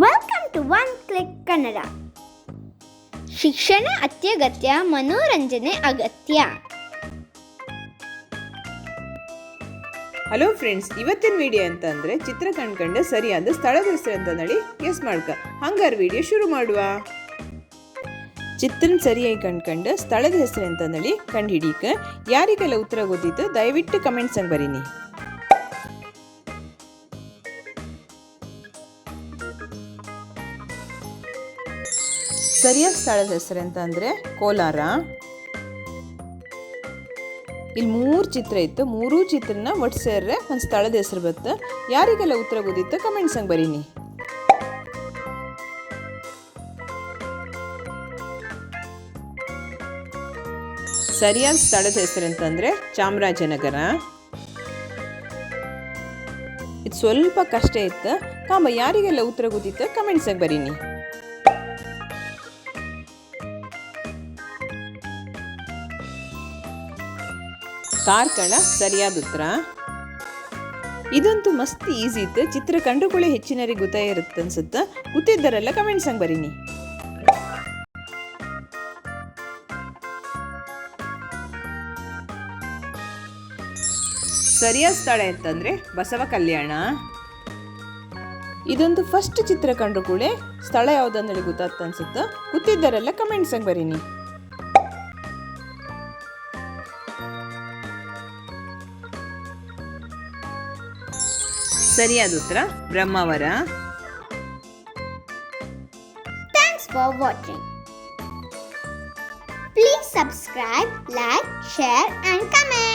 Welcome to one click Kannada ಶಿಕ್ಷಣ ಅತ್ಯಗತ್ಯ, ಮನೋರಂಜನೆ ಅಗತ್ಯ. ಹಲೋ ಫ್ರೆಂಡ್ಸ್ ಇವತ್ತಿನ ವಿಡಿಯೋ ಅಂತ ಅಂದ್ರೆ ಚಿತ್ರ ಕಣ್ಕಂಡ ಸರಿಯಾದ ಸ್ಥಳದ ಹೆಸರು ಅಂತ ನಡಿ ಗೆಸ್ ಮಾಡ್ಕ. ಹಂಗಾರ ವಿಡಿಯೋ ಶುರು ಮಾಡುವ. ಚಿತ್ರನ ಸರಿಯಾಗಿ ಕಂಡ್ಕಂಡು ಸ್ಥಳದ ಹೆಸರು ಅಂತ ನಡಿ ಕಂಡು ಹಿಡೀಕ. ಯಾರಿಗೆಲ್ಲ ಉತ್ತರ ಗೊತ್ತಿತ್ತು ದಯವಿಟ್ಟು ಕಮೆಂಟ್ಸ್ ಹಂಗೆ ಬರೀನಿ. ಸರಿಯಾದ ಸ್ಥಳದ ಹೆಸರು ಅಂತ ಅಂದ್ರೆ ಕೋಲಾರ. ಇಲ್ಲಿ ಮೂರು ಚಿತ್ರ ಇತ್ತು. ಮೂರೂ ಚಿತ್ರನ ಒಟ್ಟು ಸೇರ್ರೆ ಒಂದು ಸ್ಥಳದ ಹೆಸರು ಬತ್ತು ಯಾರಿಗೆಲ್ಲ ಉತ್ತರ ಗೊತ್ತಿತ್ತು ಕಮೆಂಟ್ಸ್ ಹಂಗೆ ಬರೀನಿ. ಸರಿಯಾದ ಸ್ಥಳದ ಹೆಸರು ಅಂತಂದರೆ ಚಾಮರಾಜನಗರ. ಇದು ಸ್ವಲ್ಪ ಕಷ್ಟ ಇತ್ತು. ಕಾಮ ಯಾರಿಗೆಲ್ಲ ಉತ್ತರ ಗೊತ್ತಿತ್ತು ಕಮೆಂಟ್ಸ್ ಆಗಿ ಬರೀನಿ. ಕಾರ್ಕಳ ಸರಿಯಾದ ಉತ್ತರ. ಇದಂತೂ ಮಸ್ತ್ ಈಸಿ ಇತ್ತು. ಚಿತ್ರ ಕಂಡುಕೊಳ್ಳಿ ಹೆಚ್ಚಿನರಿಗೆ ಗೊತ್ತಾಗಿರುತ್ತೆ ಅನ್ಸುತ್ತೆ? ಗೊತ್ತಿದ್ದರೆಲ್ಲ ಕಮೆಂಟ್ಸ್ ಹಂಗೆ ಬರೀನಿ. ಸರಿಯಾದ ಸ್ಥಳ ಅಂತಂದ್ರೆ ಬಸವ ಕಲ್ಯಾಣ. ಇದೊಂದು ಫಸ್ಟ್ ಚಿತ್ರ ಕಂಡು ಕೂಡ ಸ್ಥಳ ಹೇಳಿ ಗೊತ್ತಾಗ್ತ ಅನ್ಸುತ್ತೆ? ಗೊತ್ತಿದ್ದರೆಲ್ಲ ಕಮೆಂಟ್ಸ್ ಹಂಗೆ ಬರೀನಿ. ಸರಿಯಾದ ಉತ್ತರ Brahmavar thanks for watching please subscribe like share and comment